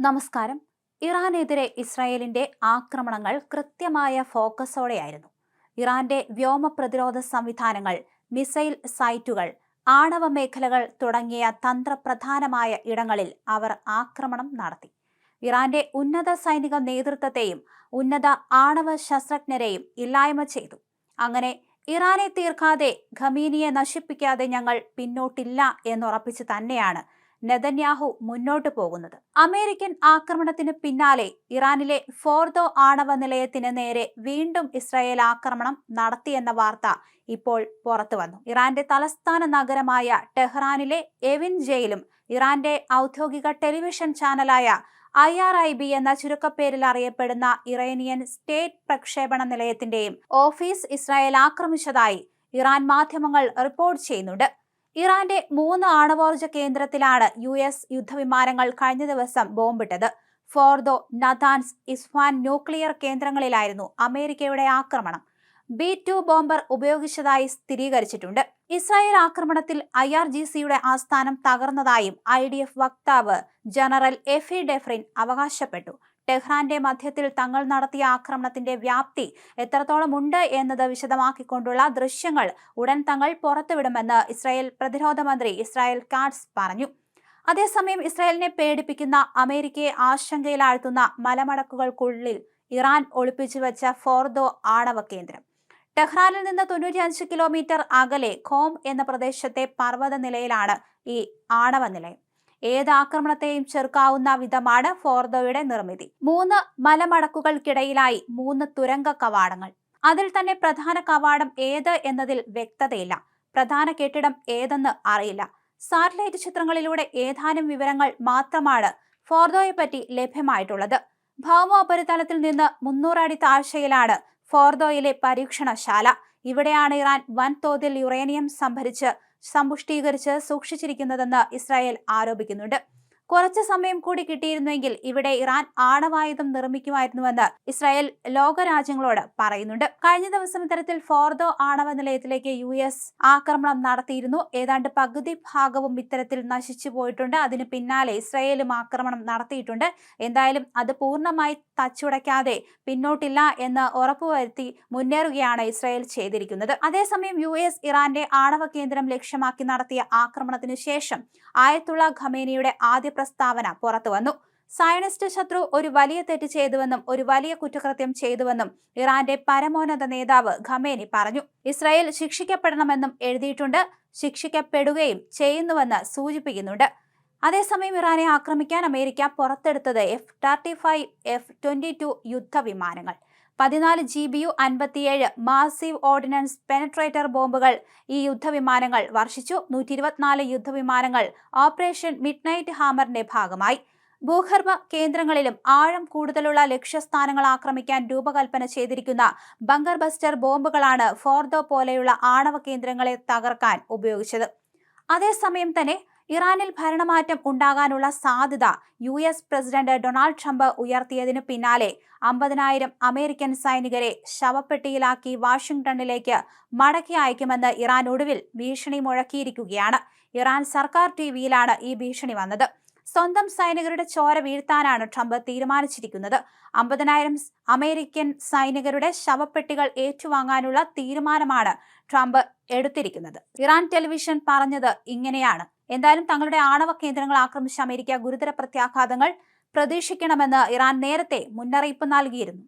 നമസ്കാരം. ഇറാനെതിരെ ഇസ്രായേലിന്റെ ആക്രമണങ്ങൾ കൃത്യമായ ഫോക്കസോടെയായിരുന്നു. ഇറാന്റെ വ്യോമ പ്രതിരോധ സംവിധാനങ്ങൾ മിസൈൽ സൈറ്റുകൾ ആണവ മേഖലകൾ തുടങ്ങിയ തന്ത്രപ്രധാനമായ ഇടങ്ങളിൽ അവർ ആക്രമണം നടത്തി. ഇറാന്റെ ഉന്നത സൈനിക നേതൃത്വത്തെയും ഉന്നത ആണവ ശസ്ത്രജ്ഞരെയും ഇല്ലായ്മ ചെയ്തു. അങ്ങനെ ഇറാനെ തീർക്കാതെ ഖമീനിയെ നശിപ്പിക്കാതെ ഞങ്ങൾ പിന്നോട്ടില്ല എന്നുറപ്പിച്ച് തന്നെയാണ് നെതന്യാഹു മുന്നോട്ടു പോകുന്നത്. അമേരിക്കൻ ആക്രമണത്തിന് പിന്നാലെ ഇറാനിലെ ഫോർദോ ആണവ നിലയത്തിന് നേരെ വീണ്ടും ഇസ്രായേൽ ആക്രമണം നടത്തിയെന്ന വാർത്ത ഇപ്പോൾ പുറത്തു വന്നു. ഇറാന്റെ തലസ്ഥാന നഗരമായ ടെഹ്റാനിലെ എവിൻ ജയിലും ഇറാന്റെ ഔദ്യോഗിക ടെലിവിഷൻ ചാനലായ ഐ ആർ ഐ ബി എന്ന ചുരുക്കപ്പേരിൽ അറിയപ്പെടുന്ന ഇറാനിയൻ സ്റ്റേറ്റ് പ്രക്ഷേപണ നിലയത്തിന്റെയും ഓഫീസ് ഇസ്രായേൽ ആക്രമിച്ചതായി ഇറാൻ മാധ്യമങ്ങൾ റിപ്പോർട്ട് ചെയ്യുന്നുണ്ട്. ഇറാന്റെ മൂന്ന് ആണവോർജ കേന്ദ്രത്തിലാണ് യു എസ് യുദ്ധവിമാനങ്ങൾ കഴിഞ്ഞ ദിവസം ബോംബിട്ടത്. ഫോർദോ നഥാൻസ് ഇസ്ഫാൻ ന്യൂക്ലിയർ കേന്ദ്രങ്ങളിലായിരുന്നു അമേരിക്കയുടെ ആക്രമണം. ബി ടു ബോംബർ ഉപയോഗിച്ചതായി സ്ഥിരീകരിച്ചിട്ടുണ്ട്. ഇസ്രായേൽ ആക്രമണത്തിൽ ഐ ആർ ജി സിയുടെ ആസ്ഥാനം തകർന്നതായും ഐ ഡി എഫ് വക്താവ് ജനറൽ എഫി ഡെഫ്രിൻ അവകാശപ്പെട്ടു. ടെഹ്റാന്റെ മധ്യത്തിൽ തങ്ങൾ നടത്തിയ ആക്രമണത്തിന്റെ വ്യാപ്തി എത്രത്തോളമുണ്ട് എന്നത് വിശദമാക്കിക്കൊണ്ടുള്ള ദൃശ്യങ്ങൾ ഉടൻ തങ്ങൾ പുറത്തുവിടുമെന്ന് ഇസ്രായേൽ പ്രതിരോധ മന്ത്രി ഇസ്രായേൽ കാട്സ് പറഞ്ഞു. അതേസമയം ഇസ്രായേലിനെ പേടിപ്പിക്കുന്ന അമേരിക്കയെ ആശങ്കയിലാഴ്ത്തുന്ന മലമടക്കുകൾക്കുള്ളിൽ ഇറാൻ ഒളിപ്പിച്ചു വെച്ച ഫോർദോ ആണവ കേന്ദ്രം. ടെഹ്റാനിൽ നിന്ന് തൊണ്ണൂറ്റിയഞ്ച് കിലോമീറ്റർ അകലെ ഖോം എന്ന പ്രദേശത്തെ പർവത നിലയിലാണ് ഈ ആണവ നിലയം. ഏത് ആക്രമണത്തെയും ചെറുക്കാവുന്ന വിധമാണ് ഫോർദോയുടെ നിർമ്മിതി. മൂന്ന് മലമടക്കുകൾക്കിടയിലായി മൂന്ന് തുരങ്ക കവാടങ്ങൾ. അതിൽ തന്നെ പ്രധാന കവാടം ഏത് എന്നതിൽ വ്യക്തതയില്ല. പ്രധാന കെട്ടിടം ഏതെന്ന് അറിയില്ല. സാറ്റലൈറ്റ് ചിത്രങ്ങളിലൂടെ ഏതാനും വിവരങ്ങൾ മാത്രമാണ് ഫോർദോയെ പറ്റി ലഭ്യമായിട്ടുള്ളത്. ഭൗമോപരിതലത്തിൽ നിന്ന് മുന്നൂറടി താഴ്ചയിലാണ് ഫോർദോയിലെ പരീക്ഷണശാല. ഇവിടെയാണ് ഇറാൻ വൻതോതിൽ യുറേനിയം സംഭരിച്ച് സമ്പുഷ്ടീകരിച്ച് സൂക്ഷിച്ചിരിക്കുന്നതെന്ന് ഇസ്രായേൽ ആരോപിക്കുന്നുണ്ട്. കുറച്ച് സമയം കൂടി കിട്ടിയിരുന്നുവെങ്കിൽ ഇവിടെ ഇറാൻ ആണവായുധം നിർമ്മിക്കുമായിരുന്നുവെന്ന് ഇസ്രായേൽ ലോകരാജ്യങ്ങളോട് പറയുന്നുണ്ട്. കഴിഞ്ഞ ദിവസം ഇത്തരത്തിൽ ഫോർദോ ആണവ നിലയത്തിലേക്ക് യു എസ് ആക്രമണം നടത്തിയിരുന്നു. ഏതാണ്ട് പകുതി ഭാഗവും ഇത്തരത്തിൽ നശിച്ചു പോയിട്ടുണ്ട്. അതിന് പിന്നാലെ ഇസ്രായേലും ആക്രമണം നടത്തിയിട്ടുണ്ട്. എന്തായാലും അത് പൂർണമായി തച്ചുടയ്ക്കാതെ പിന്നോട്ടില്ല എന്ന് ഉറപ്പുവരുത്തി മുന്നേറുകയാണ് ഇസ്രായേൽ ചെയ്തിരിക്കുന്നത്. അതേസമയം യു എസ് ഇറാന്റെ ആണവ കേന്ദ്രം ലക്ഷ്യമാക്കി നടത്തിയ ആക്രമണത്തിന് ശേഷം ആയത്തുള്ള ഖമേനിയുടെ ആദ്യ പ്രസ്താവന പുറത്തുവന്നു സയണിസ്റ്റ് ശത്രു ഒരു വലിയ തെറ്റ് ചെയ്തുവെന്നും ഒരു വലിയ കുറ്റകൃത്യം ചെയ്തുവെന്നും ഇറാന്റെ പരമോന്നത നേതാവ് ഖമേനി പറഞ്ഞു. ഇസ്രായേൽ ശിക്ഷിക്കപ്പെടണമെന്നും എഴുതിയിട്ടുണ്ട് ശിക്ഷിക്കപ്പെടുകയും ചെയ്യുന്നുവെന്ന് സൂചിപ്പിക്കുന്നുണ്ട്. അതേസമയം ഇറാനെ ആക്രമിക്കാൻ America പുറത്തെടുത്തത് F thirty five F twenty two യുദ്ധവിമാനങ്ങൾ. പതിനാല് ജി ബി യു അൻപത്തിയേഴ് മാസീവ് ഓർഡിനൻസ് പെനട്രേറ്റർ ബോംബുകൾ ഈ യുദ്ധവിമാനങ്ങൾ വർഷിച്ചു. നൂറ്റി ഇരുപത്തിനാല് യുദ്ധവിമാനങ്ങൾ ഓപ്പറേഷൻ മിഡ്നൈറ്റ് ഹാമറിന്റെ ഭാഗമായി. ഭൂഗർഭ കേന്ദ്രങ്ങളിലും ആഴം കൂടുതലുള്ള ലക്ഷ്യസ്ഥാനങ്ങൾ ആക്രമിക്കാൻ രൂപകൽപ്പന ചെയ്തിരിക്കുന്ന ബങ്കർ ബസ്റ്റർ ബോംബുകളാണ് ഫോർദോ പോലെയുള്ള ആണവ കേന്ദ്രങ്ങളെ തകർക്കാൻ ഉപയോഗിച്ചത്. അതേസമയം തന്നെ ഇറാനിൽ ഭരണമാറ്റം ഉണ്ടാകാനുള്ള സാധ്യത U S president Donald Trump ഉയർത്തിയതിനു പിന്നാലെ അമ്പതിനായിരം അമേരിക്കൻ സൈനികരെ ശവപ്പെട്ടിയിലാക്കി വാഷിംഗ്ടണിലേക്ക് മടക്കി അയക്കുമെന്ന് ഇറാൻ ഒടുവിൽ ഭീഷണി മുഴക്കിയിരിക്കുകയാണ്. ഇറാൻ സർക്കാർ ടിവിയിലാണ് ഈ ഭീഷണി വന്നത്. സ്വന്തം സൈനികരുടെ ചോര വീഴ്ത്താനാണ് ട്രംപ് തീരുമാനിച്ചിരിക്കുന്നത്. അമ്പതിനായിരം അമേരിക്കൻ സൈനികരുടെ ശവപ്പെട്ടികൾ ഏറ്റുവാങ്ങാനുള്ള തീരുമാനമാണ് ട്രംപ് എടുത്തിരിക്കുന്നത്. ഇറാൻ ടെലിവിഷൻ പറഞ്ഞത് ഇങ്ങനെയാണ്. എന്തായാലും തങ്ങളുടെ ആണവ കേന്ദ്രങ്ങൾ ആക്രമിച്ച അമേരിക്ക ഗുരുതര പ്രത്യാഘാതങ്ങൾ പ്രതീക്ഷിക്കണമെന്ന് ഇറാൻ നേരത്തെ മുന്നറിയിപ്പ് നൽകിയിരുന്നു.